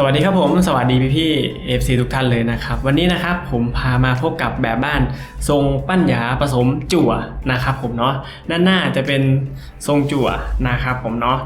สวัสดีครับผมสวัสดีพี่พี่เอฟซีทุกท่านเลยนะครับ วันนี้นะครับผมพามาพบกับแบบบ้าน ทรงปั้นหยาผสมจั่วนะครับผมเนาะด้านหน้าจะเป็นทรงจั่วนะครับผมเนาะ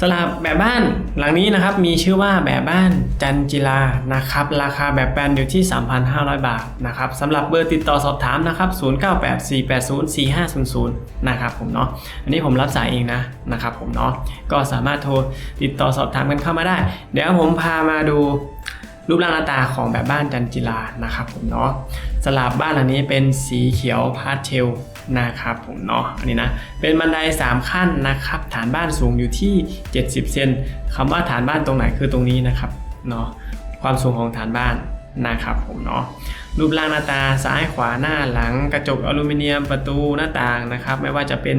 สำหรับแบบบ้านหลังนี้นะครับมีชื่อว่าแบบบ้านจันจิลานะครับราคาแบบแปลนอยู่ที่ 3,500 บาทนะครับสำหรับเบอร์ติดต่อสอบถามนะครับ 0984804500 นะครับผมเนาะอันนี้ผมรับสายเองนะนะครับผมเนาะก็สามารถโทรติดต่อสอบถามกันเข้ามาได้ เดี๋ยวผมพามาดูรูปร่างหน้าตาของแบบบ้านจันจิลานะครับผมเนาะสลับบ้านหลังนี้เป็นสีเขียวพาสเทล นะครับผมเนาะอันนี้นะเป็นบันได 3 ขั้นนะครับ ฐานบ้านสูงอยู่ที่ 70 เซนคำว่าฐานบ้านตรงไหนคือตรงนี้นะครับเนาะความสูงของฐานบ้านนะครับผมเนาะรูปร่างหน้าตาซ้ายขวาหน้าหลัง กระจกอลูมิเนียมประตูหน้าต่างนะครับ ไม่ว่าจะเป็น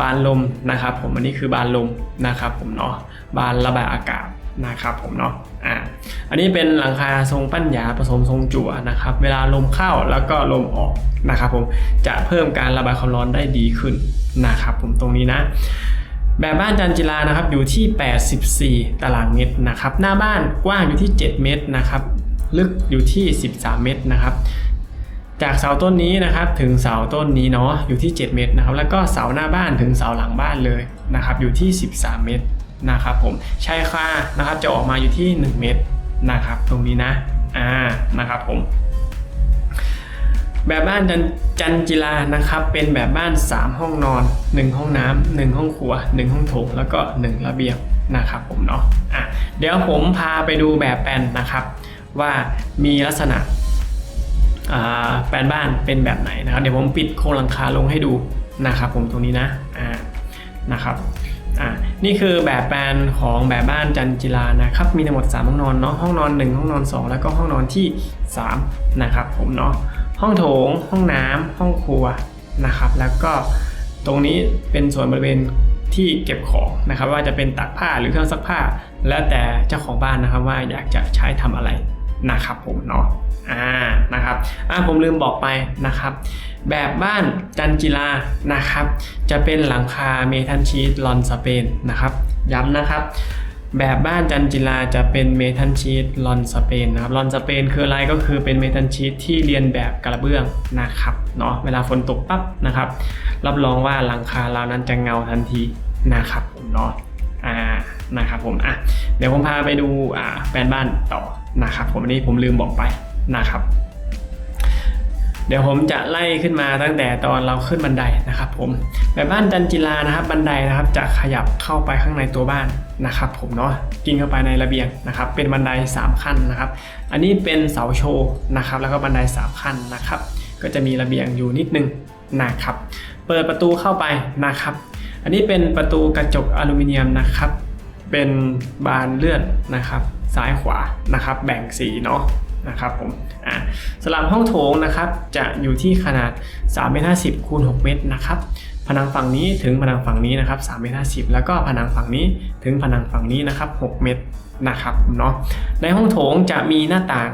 บานลมนะครับ ผมอันนี้คือบานลมนะครับ ผมเนาะบานระบายอากาศ นะครับผมเนาะอ่าอันนี้เป็นหลังคาทรงปั้นหยาผสมทรงจั่วนะครับ เวลาลมเข้าแล้วก็ลมออกนะครับผมจะเพิ่มการระบายความร้อนได้ดีขึ้นนะครับผมตรงนี้นะแบบบ้านจันจิลานะครับอยู่ที่ 84 ตารางเมตรนะครับ หน้าบ้านกว้างอยู่ที่ 7 เมตรนะครับ ลึกอยู่ที่ 13 เมตรนะครับ จากเสาต้นนี้นะครับถึงเสาต้นนี้เนาะอยู่ที่ 7 เมตรนะครับ แล้วก็เสาหน้าบ้านถึงเสาหลังบ้านเลยนะครับ อยู่ที่ 13 เมตร นะครับผมชายคานะครับจะออกมาอยู่ที่ 1 เมตรนะครับตรงนี้นะอ่านะครับผมแบบบ้านจันจันจิลานะครับเป็นแบบบ้าน 3 ห้องนอน 1 ห้องน้ำ1ห้องครัว 1 ห้องโถงแล้วก็ 1 ระเบียงนะครับผมเนาะอะเดี๋ยวผมพาไปดูแบบแปลนนะครับ ว่ามีลักษณะแปลนบ้านเป็นแบบไหนนะครับ เดี๋ยวผมปิดโครงหลังคาลงให้ดูนะครับผมตรงนี้นะอ่านะครับอ่า นี่คือแบบแปลนของแบบบ้านจันจิลานะครับ มีทั้งหมด 3 ห้องนอนเนาะ ห้องนอน 1 ห้องนอน 2 แล้วก็ห้องนอนที่ 3 นะครับผมเนาะ ห้องโถง ห้องน้ำห้องครัวนะครับ แล้วก็ตรงนี้เป็นส่วนบริเวณที่เก็บของนะครับ ว่าจะเป็นตากผ้าหรือเครื่องซักผ้า แล้วแต่เจ้าของบ้านนะครับว่าอยากจะใช้ทำอะไร นะครับผมเนาะอ่านะครับอ่าผมลืมบอกไปนะครับ แบบบ้านจันจิลานะครับ จะเป็นหลังคาเมทัลชีตลอนสเปนนะครับ ย้ำนะครับ แบบบ้านจันจิลาจะเป็นเมทัลชีตลอนสเปนนะครับลอนสเปนคืออะไรก็คือเป็นเมทัลชีตที่เรียนแบบกระเบื้องนะครับเนาะเวลาฝนตกปั๊บนะครับ รับรองว่าหลังคาเรานั้นจะเงาทันทีนะครับผมเนาะอ่านะครับผมอะเดี๋ยวผมพาไปดูอ่าแปลนบ้านต่อ นะครับผมอันนี้ผมลืมบอกไปนะครับ เดี๋ยวผมจะไล่ขึ้นมาตั้งแต่ตอนเราขึ้นบันไดนะครับ ผมแบบบ้านจันจิลานะครับ บันไดนะครับจะขยับเข้าไปข้างในตัวบ้านนะครับ ผมเนาะกินเข้าไปในระเบียงนะครับ เป็นบันได 3 ขั้นนะครับ อันนี้เป็นเสาโชว์นะครับ แล้วก็บันได 3 ขั้นนะครับ ก็จะมีระเบียงอยู่นิดนึงนะครับ เปิดประตูเข้าไปนะครับ อันนี้เป็นประตูกระจกอลูมิเนียมนะครับ เป็นบานเลื่อนนะครับ ซ้ายขวานะครับแบ่งสีเนาะนะครับผมอ่าสลับห้องโถงนะครับจะอยู่ที่ขนาด3เมตร50คูณ6เมตรนะครับผนังฝั่งนี้ถึงผนังฝั่งนี้นะครับ3เมตร50แล้วก็ผนังฝั่งนี้ถึงผนังฝั่งนี้นะครับ6เมตรนะครับเนาะในห้องโถงจะมีหน้าต่าง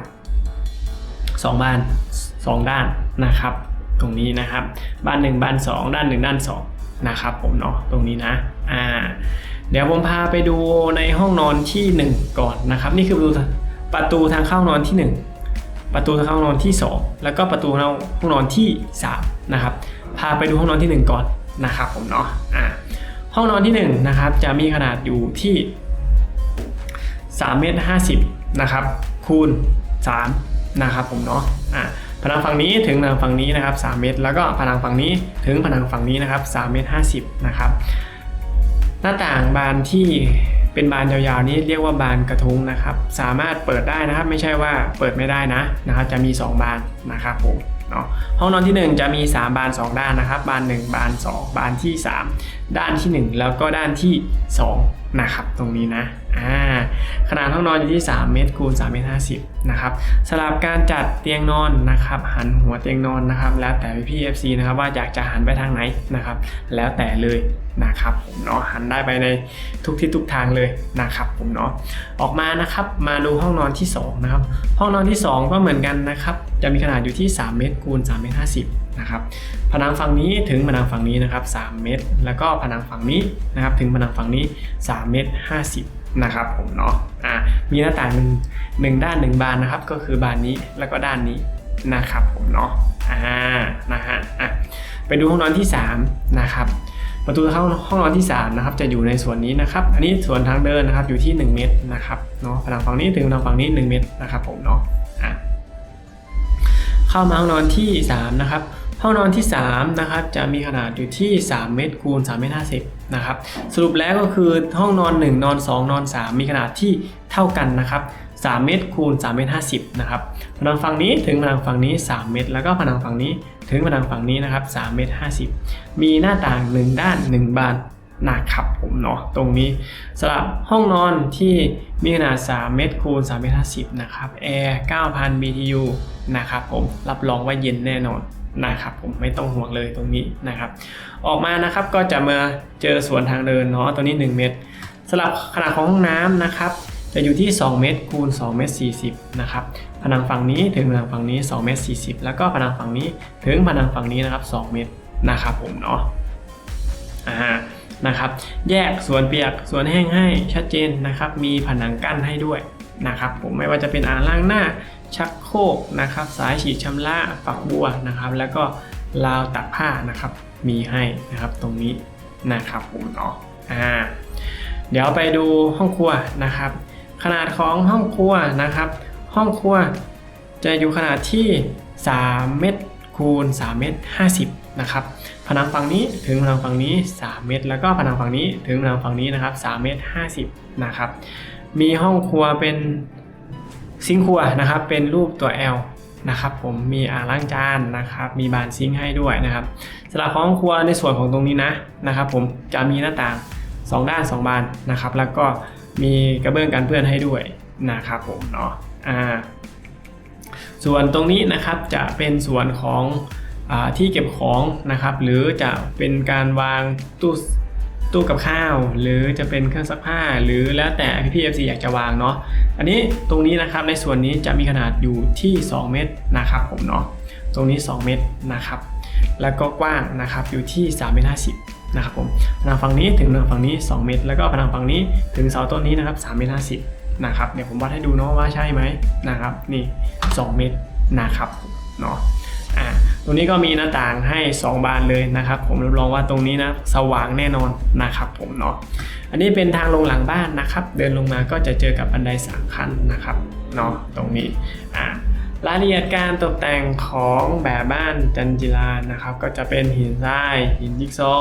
2 บาน 2 ด้านนะครับ ตรงนี้นะครับบ้าน 1บ้าน 2 ด้าน 1 ด้าน2นะครับผมเนาะตรงนี้นะอ่า เดี๋ยวผมพาไปดูในห้องนอนทีหนึ่1 ก่อนนะครับ นี่คือประตูประตูทางเข้านอนที่ 1 ประตูทางเข้านอนที่ 2 แล้วก็ประตูห้องนอนที่3นะครับพาไปดูห้องนอนที่ 1 ก่อนนะครับผมเนาะอ่าห้องนอนที่1นะครับจะมีขนาดอยู่ที่3เมตร50นะครับคูณ3นะครับผมเนาะอ่าผนังฝั่งนี้ถึงผนังฝั่งนี้นะครับ3เมตร แล้วก็ผนังฝั่งนี้ถึงผนังฝั่งนี้นะครับ3เมตร50นะครับ หน้าต่างบานที่เป็นบานยาวๆนี้เรียกว่าบานกระทุ้งนะครับ สามารถเปิดได้นะครับ ไม่ใช่ว่าเปิดไม่ได้นะนะครับ จะมี 2 บานนะครับผมเนาะห้องนอนที่ 1 จะมี 3 บาน 2 ด้านนะครับ บาน 1 บาน 2 บานที่ 3 ด้านที่ 1 แล้วก็ด้านที่ 2 นะครับ ตรงนี้นะ ขนาดห้องนอนอยู่ที่ 3 เมตรคูณ3เมตร50นะครับสลับการจัดเตียงนอนนะครับหันหัวเตียงนอนนะครับแล้วแต่พี่ๆ FC นะครับว่าอยากจะหันไปทางไหนนะครับแล้วแต่เลยนะครับผมเนาะหันได้ไปในทุกทิศทุกทางเลยนะครับผมเนาะออกมานะครับมาดูห้องนอนที่2นะครับห้องนอนที่ 2 ก็เหมือนกันนะครับจะมีขนาดอยู่ที่ 3 เมตรคูณ3เมตร50นะครับผนังฝั่งนี้ถึงผนังฝั่งนี้นะครับ 3 เมตร แล้วก็ผนังฝั่งนี้นะครับถึงผนังฝั่งนี้ 3 เมตร 50 นะครับผมเนาะอ่ามีหน้าต่างหนึ่งหนึ่งด้านหนึ่งบานนะครับ ก็คือบานนี้แล้วก็ด้านนี้นะครับผมเนาะอ่านะฮะอะไปดูห้องนอนที่ 3 นะครับ ประตูเข้าห้องนอนที่ 3 นะครับ จะอยู่ในส่วนนี้นะครับ อันนี้ส่วนทางเดินนะครับอยู่ที่ 1 เมตรนะครับเนาะผนังฝั่งนี้ถึงผนังฝั่งนี้ 1 เมตรนะครับผมเนาะอะเข้ามาห้องนอนที่ 3 นะครับ ห้องนอนที่3นะครับจะมีขนาดอยู่ที่ 3 เมตรคูณ3เมตร50นะครับสรุปแล้วก็คือห้องนอน 1 นอน 2 นอน 3 มีขนาดที่เท่ากันนะครับ3เมตรคูณ3เมตร50นะครับผนังฝั่งนี้ถึงผนังฝั่งนี้ 3 เมตร แล้วก็ผนังฝั่งนี้ถึงผนังฝั่งนี้นะครับ3เมตร50 มีหน้าต่าง 1 ด้าน 1 บานนะครับผมเนาะตรงนี้สำหรับห้องนอนที่มีขนาด 3 เมตรคูณ3เมตร50นะครับแอร์ 9,000 BTU นะครับผมรับรองว่าเย็นแน่นอน นะครับผมไม่ต้องห่วงเลยตรงนี้นะครับ ออกมานะครับก็จะมาเจอสวนทางเดินเนาะตัวนี้ 1 เมตรสำหรับขนาดของห้องน้ำนะครับจะอยู่ที่ 2 เมตรคูณ2เมตร40นะครับผนังฝั่งนี้ถึงผนังฝั่งนี้2เมตร40 แล้วก็ผนังฝั่งนี้ถึงผนังฝั่งนี้นะครับ2เมตรนะครับผมเนาะอ่านะครับ แยกส่วนเปียกส่วนแห้งให้ชัดเจนนะครับ มีผนังกั้นให้ด้วย นะครับผมไม่ว่าจะเป็นอ่างล้างหน้าชักโครกนะครับ สายฉีดชำระฝักบัวนะครับ แล้วก็ราวตักผ้านะครับ มีให้นะครับตรงนี้นะครับผมเนาะอ่าเดี๋ยวไปดูห้องครัวนะครับ ขนาดของห้องครัวนะครับ ห้องครัวจะอยู่ขนาดที่ 3 เมตรคูณ3เมตร50นะครับผนังฝั่งนี้ถึงผนังฝั่งนี้ 3 เมตร แล้วก็ผนังฝั่งนี้ถึงผนังฝั่งนี้นะครับ3เมตร50นะครับ มีห้องครัวเป็นซิงค์ครัวนะครับ เป็นรูปตัว L นะครับผมมีอ่างล้างจานนะครับ มีบานซิงค์ให้ด้วยนะครับสำหรับห้องครัวในส่วนของตรงนี้นะนะครับ ผมจะมีหน้าต่าง 2 ด้าน 2 บานนะครับ แล้วก็มีกระเบื้องกันเปื้อนให้ด้วยนะครับผมเนาะอ่าส่วนตรงนี้นะครับจะเป็นส่วนของอที่เก็บของนะครับ หรือจะเป็นการวางตู้ ตู้กับข้าว หรือจะเป็นเครื่องซักผ้า หรือแล้วแต่พี่พีเอฟซีอยากจะวางเนาะอันนี้ตรงนี้นะครับในส่วนนี้จะมีขนาดอยู่ที่ 2 เมตรนะครับผมเนาะตรงนี้ 2 เมตรนะครับ แล้วก็กว้างนะครับอยู่ที่3เมตร50นะครับผมผนังฝั่งนี้ถึงผนังฝั่งนี้ 2 เมตร แล้วก็ผนังฝั่งนี้ถึงเสาต้นนี้นะครับ3เมตร50นะครับเดี๋ยวผมวัดให้ดูเนาะว่าใช่ไหมนะครับนี่ 2 เมตรนะครับเนาะ ตรงนี้ก็มีหน้าต่างให้ 2 บานเลยนะครับ ผมรับรองว่าตรงนี้นะสว่างแน่นอนนะครับผมเนาะอันนี้เป็นทางลงหลังบ้านนะครับ เดินลงมาก็จะเจอกับบันไดสามขั้นนะครับเนาะตรงนี้อ่ารายละเอียดการตกแต่งของแบบบ้านจันจิลานะครับ ก็จะเป็นหินทรายหินจิ๊กซอ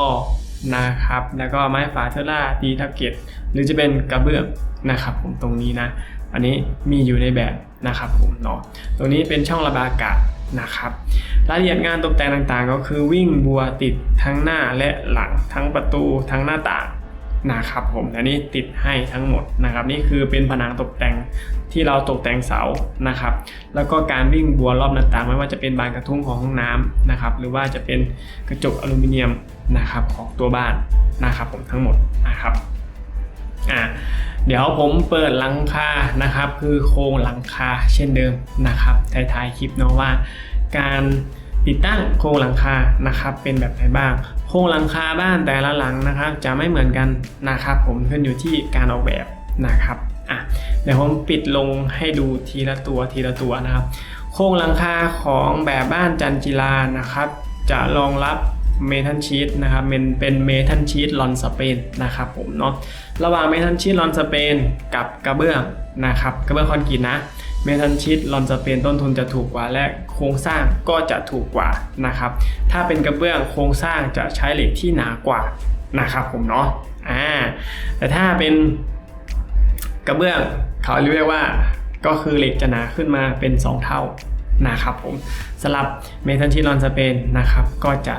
นะครับ แล้วก็ไม้ฝาเทอร่าตีทับเก็ตหรือจะเป็นกระเบื้องนะครับ ผมตรงนี้นะ อันนี้มีอยู่ในแบบนะครับผมเนาะตรงนี้เป็นช่องระบายอากาศ นะครับรายละเอียดงานตกแต่งต่างๆ ก็คือวิ่งบัวติดทั้งหน้าและหลังทั้งประตูทั้งหน้าต่างนะครับผมอันนี้ติดให้ทั้งหมดนะครับ นี่คือเป็นผนังตกแต่งที่เราตกแต่งเสานะครับ แล้วก็การวิ่งบัวรอบหน้าต่างไม่ว่าจะเป็นบานกระทุ้งของห้องน้ำนะครับ หรือว่าจะเป็นกระจกอลูมิเนียมนะครับของตัวบ้านนะครับผมทั้งหมดนะครับอ่า เดี๋ยวผมเปิดหลังคานะครับ คือโครงหลังคาเช่นเดิมนะครับท้ายๆคลิปเนาะว่า การติดตั้งโครงหลังคานะครับเป็นแบบไหนบ้าง โครงหลังคาบ้านแต่ละหลังนะครับ จะไม่เหมือนกันนะครับ ผมขึ้นอยู่ที่การออกแบบนะครับอะเดี๋ยวผมปิดลงให้ดูทีละตัวทีละตัวนะครับ โครงหลังคาของแบบบ้านจันจิลานะครับ จะรองรับ เมทัลชีตนะครับเป็นเป็นเมทัลชีตลอนสเปนนะครับผมเนาะระหว่างเมทัลชีตลอนสเปนกับกระเบื้องนะครับกระเบื้องคอนกรีตนะเมทัลชีตลอนสเปนต้นทุนจะถูกกว่าและโครงสร้างก็จะถูกกว่านะครับถ้าเป็นกระเบื้องโครงสร้างจะใช้เหล็กที่หนากว่านะครับผมเนาะอ่าแต่ถ้าเป็นกระเบื้องเขาเรียกว่าก็คือเหล็กจะหนาขึ้นมาเป็น 2 เท่านะครับผมสำหรับเมทัลชีตลอนสเปนนะครับก็จะ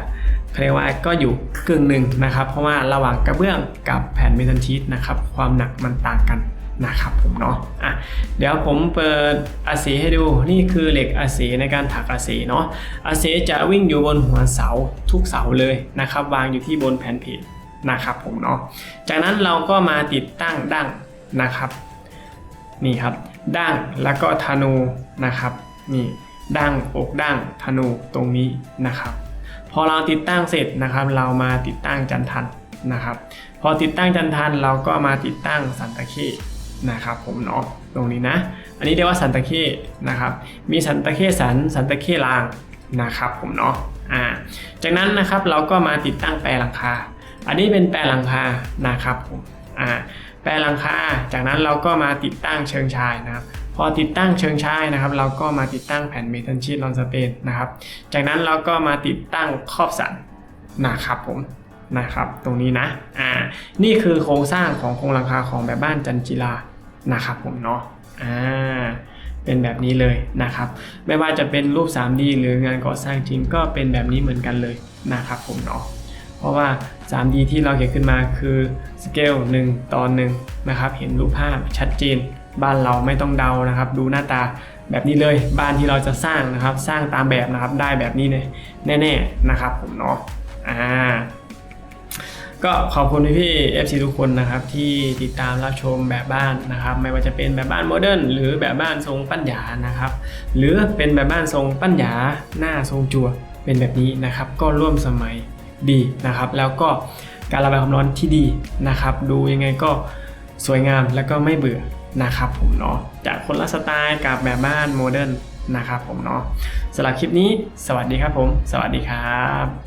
เรียกว่าก็อยู่ครึ่งหนึ่งนะครับ เพราะว่าระหว่างกระเบื้องกับแผ่นเมทัลชีตนะครับความหนักมันต่างกันนะครับผมเนาะอะเดี๋ยวผมเปิดอาเสให้ดูนี่คือเหล็กอาเสในการถักอาเสเนาะอาเสจะวิ่งอยู่บนหัวเสาทุกเสาเลยนะครับ วางอยู่ที่บนแผ่นเพจนะครับผมเนาะจากนั้นเราก็มาติดตั้งดั้งนะครับนี่ครับดั้งแล้วก็ธนูนะครับนี่ดั้งอกดั้งธนูตรงนี้นะครับ พอเราติดตั้งเสร็จนะครับ เรามาติดตั้งจันทันนะครับ พอติดตั้งจันทันเราก็มาติดตั้งสันตะเข้นะครับ ผมเนาะตรงนี้นะ อันนี้เรียกว่าสันตะเข้นะครับ มีสันตะเข้สันสันตะเข้ลางนะครับ ผมเนาะอ่าจากนั้นนะครับเราก็มาติดตั้งแปรหลังคา อันนี้เป็นแปรหลังคานะครับผมอ่าแปรหลังคาจากนั้นเราก็มาติดตั้งเชิงชายนะครับ พอติดตั้งเชิงชายนะครับ เราก็มาติดตั้งแผ่นเมทัลชีตลอนสเตนนะครับ จากนั้นเราก็มาติดตั้งครอบสันนะครับผมนะครับ ตรงนี้นะอ่านี่คือโครงสร้างของโครงหลังคาของแบบบ้านจันจิลานะครับผมเนาะอ่าเป็นแบบนี้เลยนะครับ ไม่ว่าจะเป็นรูป 3D หรืองานก่อสร้างจริงก็เป็นแบบนี้เหมือนกันเลยนะครับผมเนาะเพราะว่า 3D ที่เราเขียนขึ้นมาคือสเกล1ต่อ1นะครับ เห็นรูปภาพชัดเจน บ้านเราไม่ต้องเดานะครับ ดูหน้าตาแบบนี้เลยบ้านที่เราจะสร้างนะครับ สร้างตามแบบนะครับได้แบบนี้เลยแน่ๆนะครับผมเนาะอ่าก็ขอบคุณพี่ๆ FC ทุกคนนะครับที่ติดตามรับชมแบบบ้านนะครับ ไม่ว่าจะเป็นแบบบ้านโมเดิร์นหรือแบบบ้านทรงปัญญานะครับ หรือเป็นแบบบ้านทรงปัญญาหน้าทรงจัวเป็นแบบนี้นะครับ ก็ร่วมสมัยดีนะครับ แล้วก็การระบายความร้อนที่ดีนะครับ ดูยังไงก็สวยงามแล้วก็ไม่เบื่อ นะครับผมเนาะจากคนละสไตล์กับแบบบ้านโมเดิร์นนะครับผมเนาะสำหรับคลิปนี้ สวัสดีครับผม สวัสดีครับ